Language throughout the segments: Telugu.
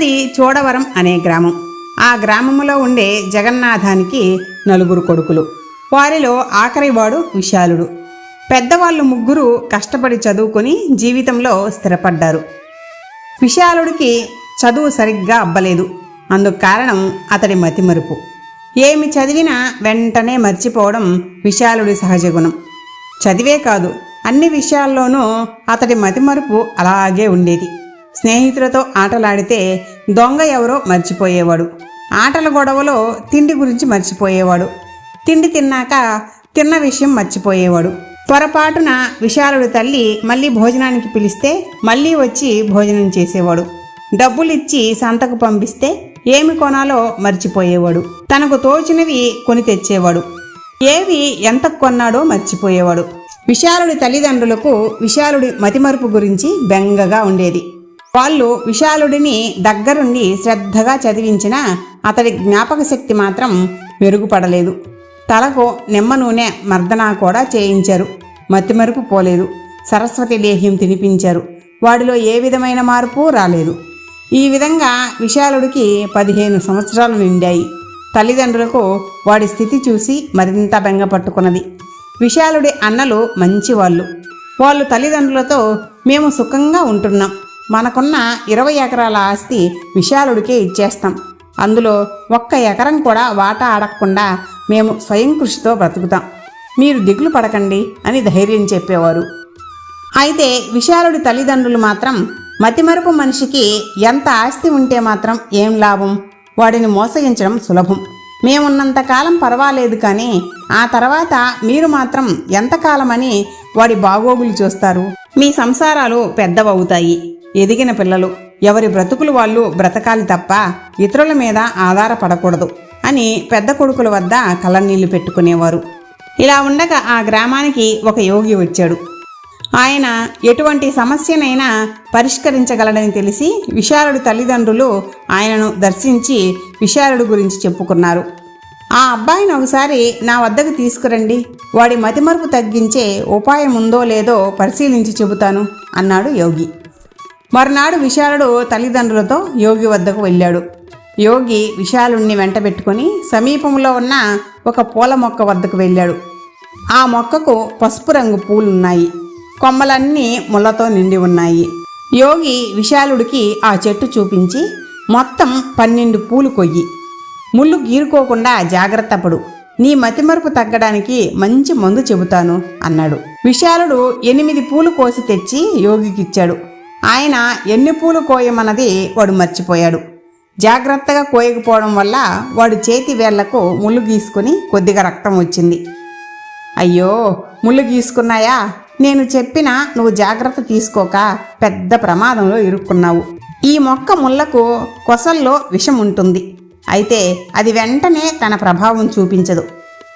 అది చోడవరం అనే గ్రామం. ఆ గ్రామంలో ఉండే జగన్నాథానికి నలుగురు కొడుకులు. వారిలో ఆఖరివాడు విశాలుడు. పెద్దవాళ్ళు ముగ్గురు కష్టపడి చదువుకొని జీవితంలో స్థిరపడ్డారు. విశాలుడికి చదువు సరిగ్గా అబ్బలేదు. అందుకు కారణం అతడి మతిమరుపు. ఏమి చదివినా వెంటనే మర్చిపోవడం విశాలుడి సహజ గుణం. చదివే కాదు అన్ని విషయాల్లోనూ అతడి మతిమరుపు అలాగే ఉండేది. స్నేహితులతో ఆటలాడితే దొంగ ఎవరో మర్చిపోయేవాడు. ఆటల గొడవలో తిండి గురించి మర్చిపోయేవాడు. తిండి తిన్నాక తిన్న విషయం మర్చిపోయేవాడు. పొరపాటున విశాలుడి తల్లి మళ్ళీ భోజనానికి పిలిస్తే మళ్ళీ వచ్చి భోజనం చేసేవాడు. డబ్బులిచ్చి సంతకు పంపిస్తే ఏమి కొనాలో మర్చిపోయేవాడు. తనకు తోచినవి కొని తెచ్చేవాడు. ఏవి ఎంత కొన్నాడో మర్చిపోయేవాడు. విశాలుడి తల్లిదండ్రులకు విశాలుడి మతిమరుపు గురించి బెంగగా ఉండేది. వాళ్ళు విశాలుడిని దగ్గరుండి శ్రద్ధగా చదివించిన అతడి జ్ఞాపక శక్తి మాత్రం మెరుగుపడలేదు. తలకు నిమ్మ నూనె మర్దనా కూడా చేయించారు. మతిమరుపు పోలేదు. సరస్వతి లేహ్యం తినిపించారు. వాడిలో ఏ విధమైన మార్పు రాలేదు. ఈ విధంగా విశాలుడికి పదిహేను సంవత్సరాలు నిండాయి. తల్లిదండ్రులకు వాడి స్థితి చూసి మరింత బెంగ పట్టుకున్నది. విశాలుడి అన్నలు మంచివాళ్ళు. వాళ్ళు తల్లిదండ్రులతో మేము సుఖంగా ఉంటున్నాం. మనకున్న ఇరవై ఎకరాల ఆస్తి విశాలుడికే ఇచ్చేస్తాం. అందులో ఒక్క ఎకరం కూడా వాటా ఆడకుండా మేము స్వయం కృషితో బ్రతుకుతాం. మీరు దిగులు పడకండి అని ధైర్యం చెప్పేవారు. అయితే విశాలుడి తల్లిదండ్రులు మాత్రం మతిమరుపు మనిషికి ఎంత ఆస్తి ఉంటే మాత్రం ఏం లాభం? వాడిని మోసగించడం సులభం. మేమున్నంత కాలం పర్వాలేదు కానీ ఆ తర్వాత మీరు మాత్రం ఎంతకాలమని వాడి బాగోగులు చూస్తారు. మీ సంసారాలు పెద్దవవుతాయి. ఎదిగిన పిల్లలు ఎవరి బ్రతుకులు వాళ్ళు బ్రతకాలి తప్ప ఇతరుల మీద ఆధారపడకూడదు అని పెద్ద కొడుకుల వద్ద కళ్ళనీళ్ళు పెట్టుకునేవారు. ఇలా ఉండగా ఆ గ్రామానికి ఒక యోగి వచ్చాడు. ఆయన ఎటువంటి సమస్యనైనా పరిష్కరించగలడని తెలిసి విశారుడు తల్లిదండ్రులు ఆయనను దర్శించి విశాలుడి గురించి చెప్పుకున్నారు. ఆ అబ్బాయిని ఒకసారి నా వద్దకు తీసుకురండి వాడి మతిమరుపు తగ్గించే ఉపాయం ఉందో లేదో పరిశీలించి చెబుతాను అన్నాడు యోగి. మరునాడు విశాలుడు తల్లిదండ్రులతో యోగి వద్దకు వెళ్ళాడు. యోగి విశాలుణ్ణి వెంటబెట్టుకుని సమీపంలో ఉన్న ఒక పూల మొక్క వద్దకు వెళ్ళాడు. ఆ మొక్కకు పసుపు రంగు పూలున్నాయి. కొమ్మలన్నీ ముళ్ళతో నిండి ఉన్నాయి. యోగి విశాలుడికి ఆ చెట్టు చూపించి మొత్తం పన్నెండు పూలు కొయ్యి. ముళ్ళు గీరుకోకుండా జాగ్రత్త పడు. నీ మతిమరుపు తగ్గడానికి మంచి మందు చెబుతాను అన్నాడు. విశాలుడు ఎనిమిది పూలు కోసి తెచ్చి యోగికిచ్చాడు. ఆయన ఎన్ని పూలు కోయమన్నది వాడు మర్చిపోయాడు. జాగ్రత్తగా కోయకపోవడం వల్ల వాడు చేతి వేళ్ళకు ముళ్ళు గీసుకుని కొద్దిగా రక్తం వచ్చింది. అయ్యో ముళ్ళు గీసుకున్నాయా? నేను చెప్పినా నువ్వు జాగ్రత్త తీసుకోక పెద్ద ప్రమాదంలో ఇరుక్కున్నావు. ఈ మొక్క ముళ్ళకు కొసల్లో విషం ఉంటుంది అయితే అది వెంటనే తన ప్రభావం చూపించదు.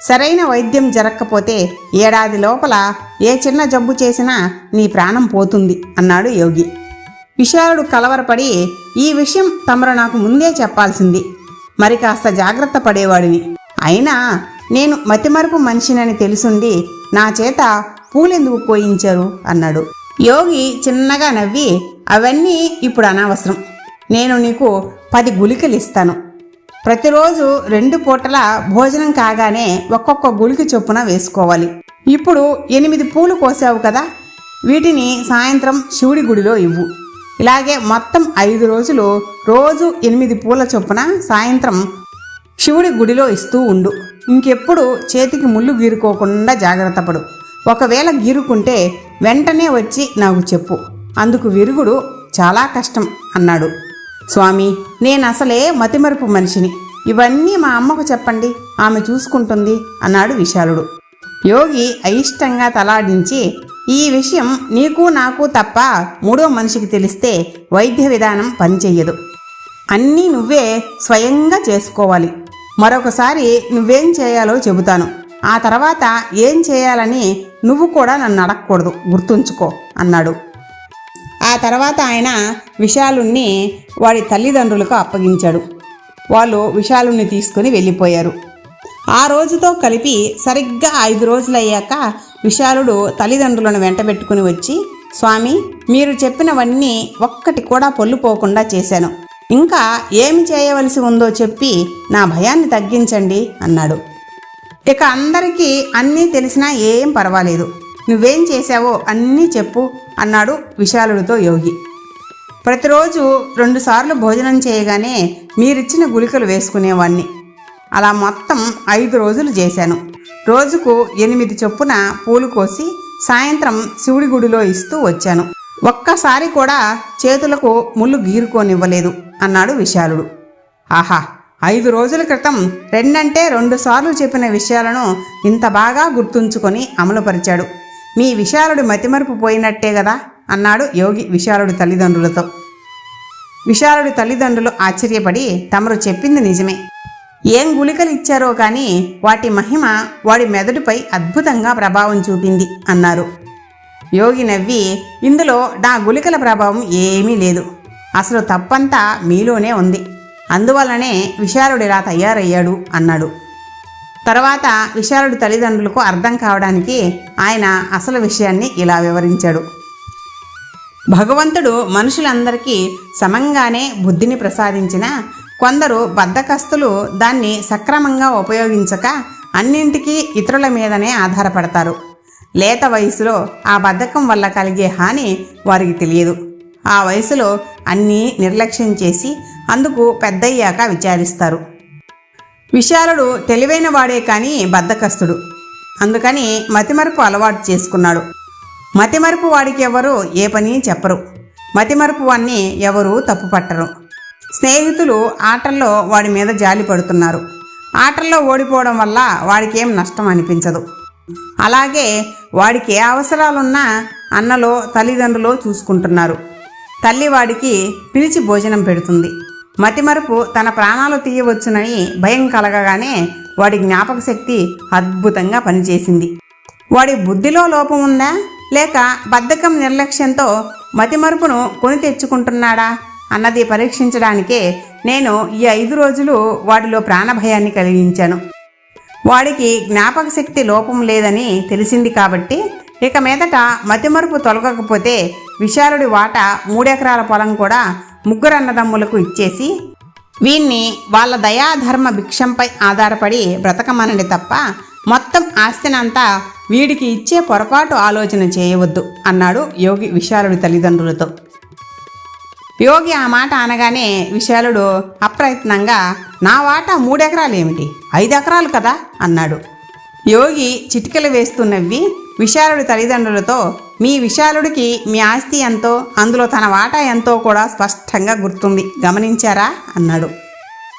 సరైన వైద్యం జరగకపోతే ఏడాది లోపల ఏ చిన్న జబ్బు చేసినా నీ ప్రాణం పోతుంది అన్నాడు యోగి. విశాలుడు కలవరపడి ఈ విషయం తమరు నాకు ముందే చెప్పాల్సింది. మరి కాస్త జాగ్రత్త పడేవాడిని. అయినా నేను మతిమరుపు మనిషినని తెలుసుండి నా చేత పూలెందుకు కోయించారు అన్నాడు. యోగి చిన్నగా నవ్వి అవన్నీ ఇప్పుడు అనవసరం. నేను నీకు పది గుళికలు ఇస్తాను. ప్రతిరోజు రెండు పూటల భోజనం కాగానే ఒక్కొక్క గుళిక చొప్పున వేసుకోవాలి. ఇప్పుడు ఎనిమిది పూలు కోసావు కదా వీటిని సాయంత్రం శివుడి గుడిలో ఇవ్వు. ఇలాగే మొత్తం ఐదు రోజులు రోజు ఎనిమిది పూల చొప్పున సాయంత్రం శివుడి గుడిలో ఇస్తూ ఉండు. ఇంకెప్పుడు చేతికి ముళ్ళు గీరుకోకుండా జాగ్రత్త పడు. ఒకవేళ గీరుకుంటే వెంటనే వచ్చి నాకు చెప్పు. అందుకు విరుగుడు చాలా కష్టం అన్నాడు. స్వామి నేను అసలే మతిమరుపు మనిషిని. ఇవన్నీ మా అమ్మకు చెప్పండి ఆమె చూసుకుంటుంది అన్నాడు విశాలుడు. యోగి అయిష్టంగా తలాడించి ఈ విషయం నీకు నాకు తప్ప మూడో మనిషికి తెలిస్తే వైద్య విధానం పనిచెయ్యదు. అన్నీ నువ్వే స్వయంగా చేసుకోవాలి. మరొకసారి నువ్వేం చేయాలో చెబుతాను. ఆ తర్వాత ఏం చేయాలని నువ్వు కూడా నన్ను అడగకూడదు గుర్తుంచుకో అన్నాడు. ఆ తర్వాత ఆయన విశాలుణ్ణి వాడి తల్లిదండ్రులకు అప్పగించాడు. వాళ్ళు విశాలుణ్ణి తీసుకుని వెళ్ళిపోయారు. ఆ రోజుతో కలిపి సరిగ్గా ఐదు రోజులయ్యాక విశాలుడు తల్లిదండ్రులను వెంటబెట్టుకుని వచ్చి స్వామి మీరు చెప్పినవన్నీ ఒక్కటి కూడా పొల్లుపోకుండా చేశాను. ఇంకా ఏమి చేయవలసి ఉందో చెప్పి నా భయాన్ని తగ్గించండి అన్నాడు. ఇక అందరికీ అన్నీ తెలిసినా ఏం పర్వాలేదు. నువ్వేం చేశావో అన్నీ చెప్పు అన్నాడు విశాలుడితో యోగి. ప్రతిరోజు రెండుసార్లు భోజనం చేయగానే మీరిచ్చిన గుళికలు వేసుకునేవాణ్ణి. అలా మొత్తం ఐదు రోజులు చేశాను. రోజుకు ఎనిమిది చొప్పున పూలు కోసి సాయంత్రం శివుడి గుడిలో ఇస్తూ వచ్చాను. ఒక్కసారి కూడా చేతులకు ముళ్ళు గీరుకోనివ్వలేదు అన్నాడు విశాలుడు. ఆహా ఐదు రోజుల క్రితం రెండంటే రెండు సార్లు చెప్పిన విషయాలను ఇంత బాగా గుర్తుంచుకొని అమలుపరిచాడు. మీ విశాలుడు మతిమరుపు పోయినట్టే కదా అన్నాడు యోగి విశాలుడి తల్లిదండ్రులతో. విశాలుడి తల్లిదండ్రులు ఆశ్చర్యపడి తమరు చెప్పింది నిజమే. ఏం గుళికలు ఇచ్చారో కానీ వాటి మహిమ వాడి మెదడుపై అద్భుతంగా ప్రభావం చూపింది అన్నారు. యోగి నవ్వి ఇందులో నా గుళికల ప్రభావం ఏమీ లేదు. అసలు తప్పంతా మీలోనే ఉంది. అందువల్లనే విశారుడిలా తయారయ్యాడు అన్నాడు. తర్వాత విశాలుడి తల్లిదండ్రులకు అర్థం కావడానికి ఆయన అసలు విషయాన్ని ఇలా వివరించాడు. భగవంతుడు మనుషులందరికీ సమంగానే బుద్ధిని ప్రసాదించిన కొందరు బద్ధకస్తులు దాన్ని సక్రమంగా ఉపయోగించక అన్నింటికీ ఇతరుల మీదనే ఆధారపడతారు. లేత వయసులో ఆ బద్ధకం వల్ల కలిగే హాని వారికి తెలియదు. ఆ వయసులో అన్నీ నిర్లక్ష్యం చేసి అందుకు పెద్దయ్యాక విచారిస్తారు. విశాలుడు తెలివైన వాడే కానీ బద్ధకస్తుడు అందుకని మతిమరుపు అలవాటు చేసుకున్నాడు. మతిమరుపు వాడికి ఎవరు ఏ పని చెప్పరు. మతిమరుపు వాణ్ణి ఎవరూ తప్పుపట్టరు స్నేహితులు ఆటల్లో వాడి మీద జాలి పడుతున్నారు. ఆటల్లో ఓడిపోవడం వల్ల వాడికేం నష్టం అనిపించదు. అలాగే వాడికి ఏ అవసరాలున్నా అన్నలో తల్లిదండ్రులు చూసుకుంటున్నారు. తల్లి వాడికి పిలిచి భోజనం పెడుతుంది. మతిమరుపు తన ప్రాణాలు తీయవచ్చునని భయం కలగగానే వాడి జ్ఞాపక శక్తి అద్భుతంగా పనిచేసింది. వాడి బుద్ధిలో లోపం ఉందా? లేక బద్ధకం నిర్లక్ష్యంతో మతిమరుపును కొని తెచ్చుకుంటున్నాడా? అన్నది పరీక్షించడానికే నేను ఈ ఐదు రోజులు వాడిలో ప్రాణభయాన్ని కలిగించాను. వాడికి జ్ఞాపక శక్తి లోపం లేదని తెలిసింది కాబట్టి ఇక మీదట మతిమరుపు తొలగకపోతే విశాలుడి వాట మూడెకరాల పొలం కూడా ముగ్గురు అన్నదమ్ములకు ఇచ్చేసి వీణ్ణి వాళ్ళ దయాధర్మ భిక్షంపై ఆధారపడి బ్రతకమనండి తప్ప మొత్తం ఆస్తినంతా వీడికి ఇచ్చే పొరపాటు ఆలోచన చేయవద్దు అన్నాడు యోగి విశాలుడి తల్లిదండ్రులతో. యోగి ఆ మాట అనగానే విశాలుడు అప్రయత్నంగా నా వాటా మూడెకరాలు ఏమిటి ఐదు ఎకరాలు కదా? అన్నాడు. యోగి చిటికలు వేస్తూ నవ్వి విశాలుడి తల్లిదండ్రులతో మీ విశాలుడికి మీ ఆస్తి ఎంతో అందులో తన వాటా ఎంతో కూడా స్పష్టంగా గుర్తుంది. గమనించారా? అన్నాడు.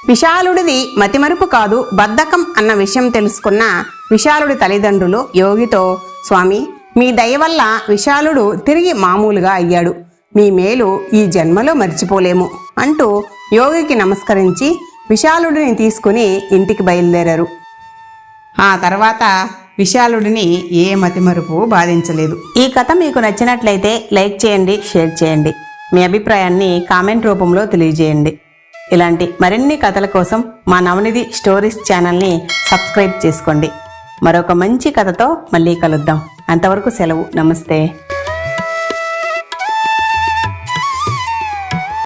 విశాలుడిది మతిమరుపు కాదు బద్ధకం అన్న విషయం తెలుసుకున్న విశాలుడి తల్లిదండ్రులు యోగితో స్వామి మీ దయ వల్ల విశాలుడు తిరిగి మామూలుగా అయ్యాడు. మీ మేలు ఈ జన్మలో మర్చిపోలేము అంటూ యోగికి నమస్కరించి విశాలుడిని తీసుకుని ఇంటికి బయలుదేరారు. ఆ తర్వాత విశాలుడిని ఏ మతిమరుపు బాధించలేదు. ఈ కథ మీకు నచ్చినట్లయితే లైక్ చేయండి షేర్ చేయండి. మీ అభిప్రాయాన్ని కామెంట్ రూపంలో తెలియజేయండి. ఇలాంటి మరిన్ని కథల కోసం మా నవనిధి స్టోరీస్ ఛానల్ని సబ్స్క్రైబ్ చేసుకోండి. మరొక మంచి కథతో మళ్ళీ కలుద్దాం. అంతవరకు సెలవు. నమస్తే.